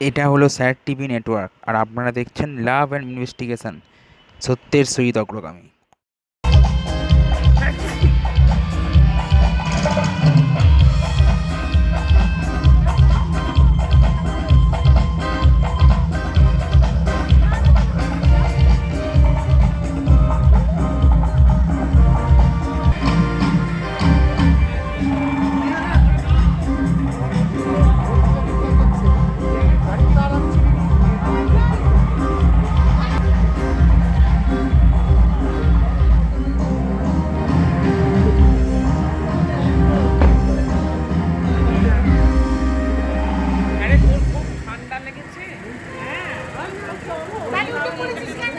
এটা হলো sir TV network আর আপনারা দেখছেন লাভ অ্যান্ড ইনভেস্টিগেশন সত্যের সহিত অগ্রগামী। বাড়ি উঠে পড়েছিস কেন